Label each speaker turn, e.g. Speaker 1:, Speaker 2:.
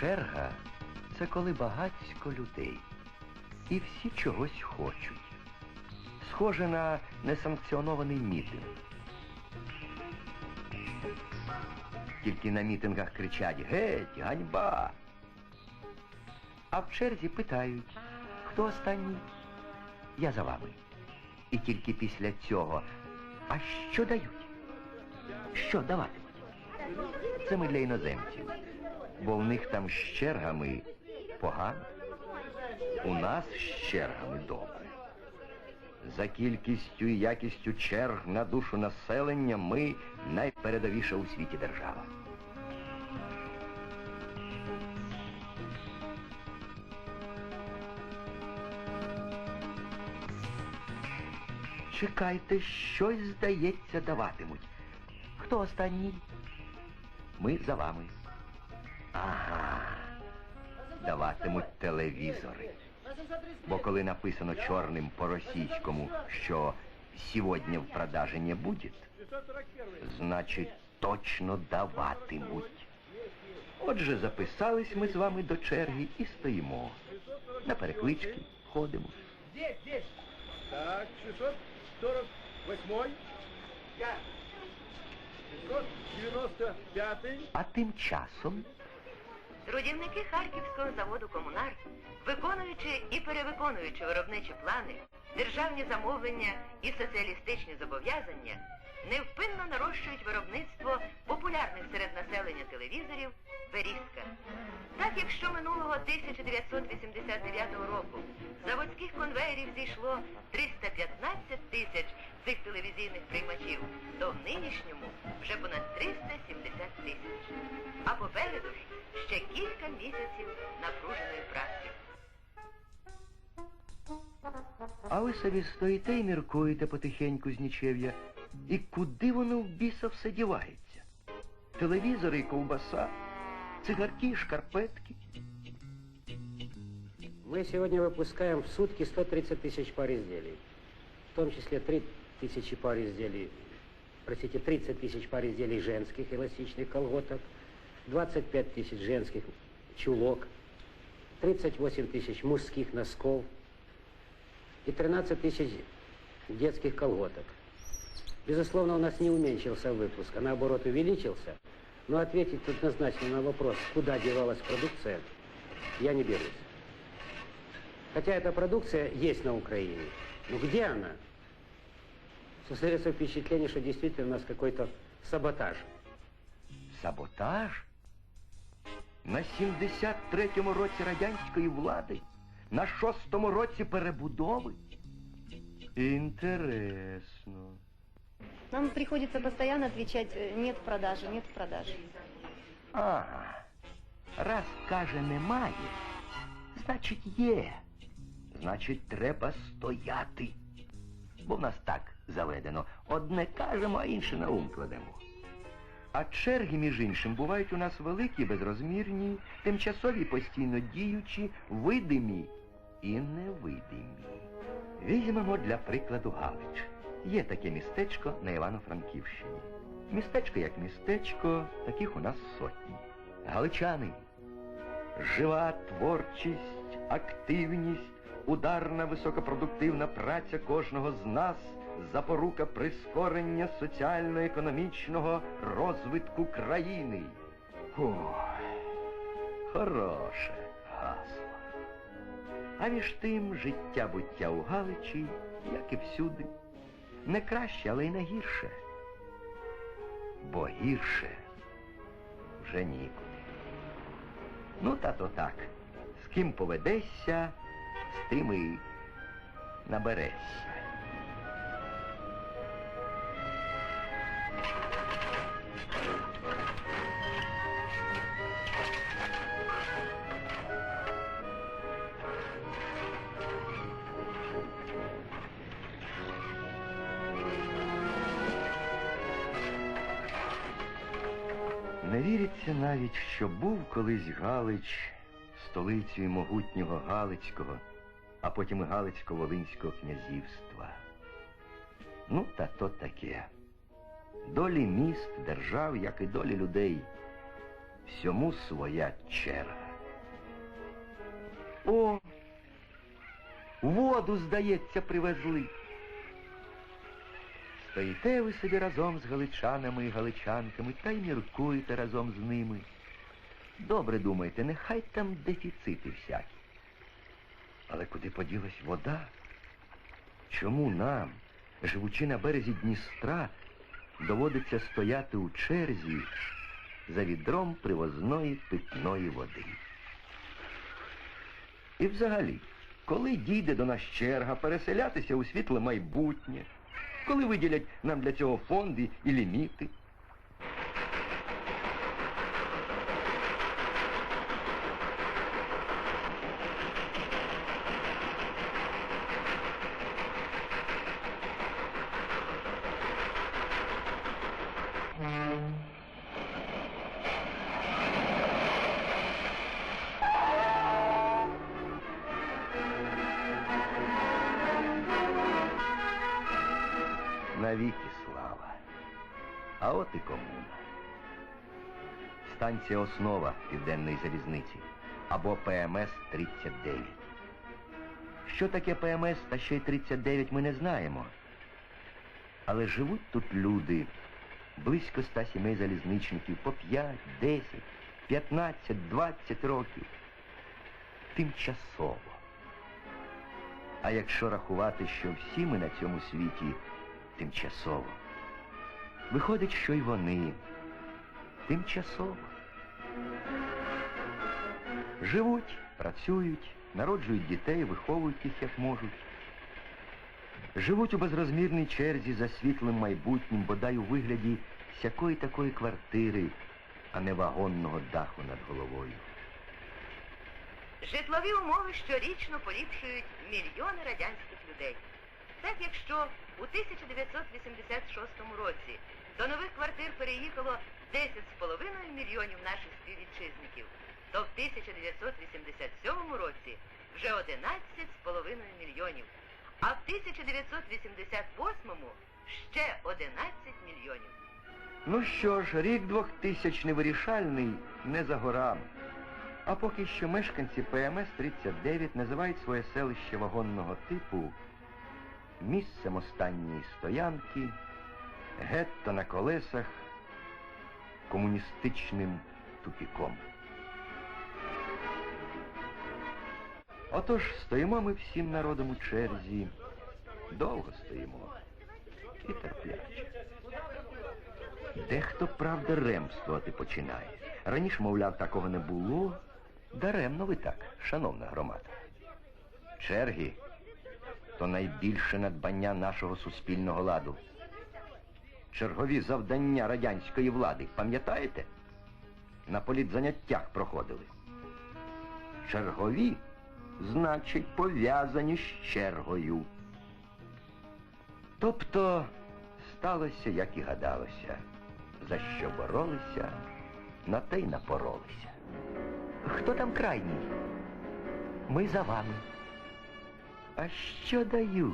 Speaker 1: Черга це коли багатько людей. І всі чогось хочуть. Схоже на несанкціонований мітинг. Тільки на мітингах кричать Геть, ганьба. А в черзі питають, хто останній? Я за вами. І тільки після цього. А що дають? Що даватимуть? Це ми для іноземців. Бо в них там з чергами погано. У нас з чергами добре. За кількістю і якістю черг на душу населення ми найпередовіша у світі держава. Чекайте, щось, здається, даватимуть. Хто останній? Ми за вами. Ага. Даватимуть телевізори. Бо коли написано чорним по-російському, що сьогодні в продажі не буде, значить точно даватимуть. Отже, записались ми з вами до черги і стоїмо. На переклички ходимо.
Speaker 2: Так, 648. Я. 695.
Speaker 1: А тим часом
Speaker 3: Трудівники Харківського заводу Комунар, виконуючи і перевиконуючи виробничі плани, державні замовлення і соціалістичні зобов'язання, невпинно нарощують виробництво популярних серед населення телевізорів Берізка. Так, якщо минулого 1989 року заводських конвеєрів зійшло 315 тисяч цих телевізійних приймачів, то в нинішньому вже понад 370 тисяч. А попереду ж ще кілька місяців напруженої праці.
Speaker 1: А ви собі стоїте і міркуєте потихеньку з нічев'я. І куди воно в біса все дівається? Телевізори і ковбаса, цигарки і шкарпетки.
Speaker 4: Мы сегодня выпускаем в сутки 130 тысяч пар изделий. В том числе 3 тысячи пар изделий, простите, 30 тысяч пар изделий женских эластичных колготок, 25 тысяч женских чулок, 38 тысяч мужских носков и 13 тысяч детских колготок. Безусловно, у нас не уменьшился выпуск, а наоборот увеличился. Но ответить однозначно на вопрос, куда девалась продукция, я не берусь. Хотя эта продукция есть на Украине. Но где она? Создается впечатление, что действительно у нас какой-то саботаж.
Speaker 1: Саботаж? На 73-му році радянської влади? На шостому році перебудови? Інтересно.
Speaker 5: Нам приходится постоянно отвечать э, нет в продаже, нет в продаже.
Speaker 1: Ага. Раз каже немає, значить є. Значить, треба стояти. Бо в нас так заведено. Одне кажемо, а інше на ум кладемо. А черги, між іншим, бувають у нас великі, безрозмірні, тимчасові, постійно діючі, видимі і невидимі. Візьмемо для прикладу Галич. Є таке містечко на Івано-Франківщині. Містечко як містечко, таких у нас сотні. Галичани. Жива творчість, активність, ударна високопродуктивна праця кожного з нас запорука прискорення соціально-економічного розвитку країни. Ой, хороше гасло. А між тим життя буття у Галичі, як і всюди, не краще, але й не гірше. Бо гірше вже нікуди. Ну, та то так. З ким поведешся, з тим і наберешся. Не віриться навіть, що був колись Галич столицею могутнього Галицького, а потім Галицько-Волинського князівства. Ну, та то таке. Долі міст, держав, як і долі людей, всьому своя черга. О, воду, здається, привезли. Стоїте ви собі разом з галичанами і галичанками та й міркуєте разом з ними. Добре думайте, нехай там дефіцити всякі. Але куди поділась вода? Чому нам, живучи на березі Дністра, доводиться стояти у черзі за відром привозної питної води? І взагалі, коли дійде до нас черга переселятися у світле майбутнє, коли виділять нам для цього фонди і ліміти? Навіки слава. А от і комуна. Станція основа Південної залізниці або ПМС-39. Що таке ПМС та ще й 39 ми не знаємо. Але живуть тут люди, близько ста сімей залізничників по 5, 10, 15, 20 років. Тимчасово. А якщо рахувати, що всі ми на цьому світі тимчасово, виходить, що й вони тимчасово. Живуть, працюють, народжують дітей, виховують їх як можуть. Живуть у безрозмірній черзі за світлим майбутнім, бодай у вигляді всякої такої квартири, а не вагонного даху над головою.
Speaker 3: Житлові умови щорічно поліпшують мільйони радянських людей. Так якщо у 1986 році до нових квартир переїхало 10,5 мільйонів наших співвітчизників, то в 1987 році вже 11,5 мільйонів, а в 1988 ще 11 мільйонів.
Speaker 1: Ну що ж, рік 2000 вирішальний не за горами. А поки що мешканці ПМС-39 називають своє селище вагонного типу місцем останньої стоянки, гетто на колесах, комуністичним тупіком. Отож, стоїмо ми всім народом у черзі, довго стоїмо і терпляче. Дехто, правда, ремствувати починає. Раніше, мовляв, такого не було. Даремно ви так, шановна громада. Черги то найбільше надбання нашого суспільного ладу. Чергові завдання радянської влади, пам'ятаєте? На політзаняттях проходили. Чергові, значить, пов'язані з чергою. Тобто сталося, як і гадалося. За що боролися, на те й напоролися. Хто там крайній? Ми за вами. А що дають?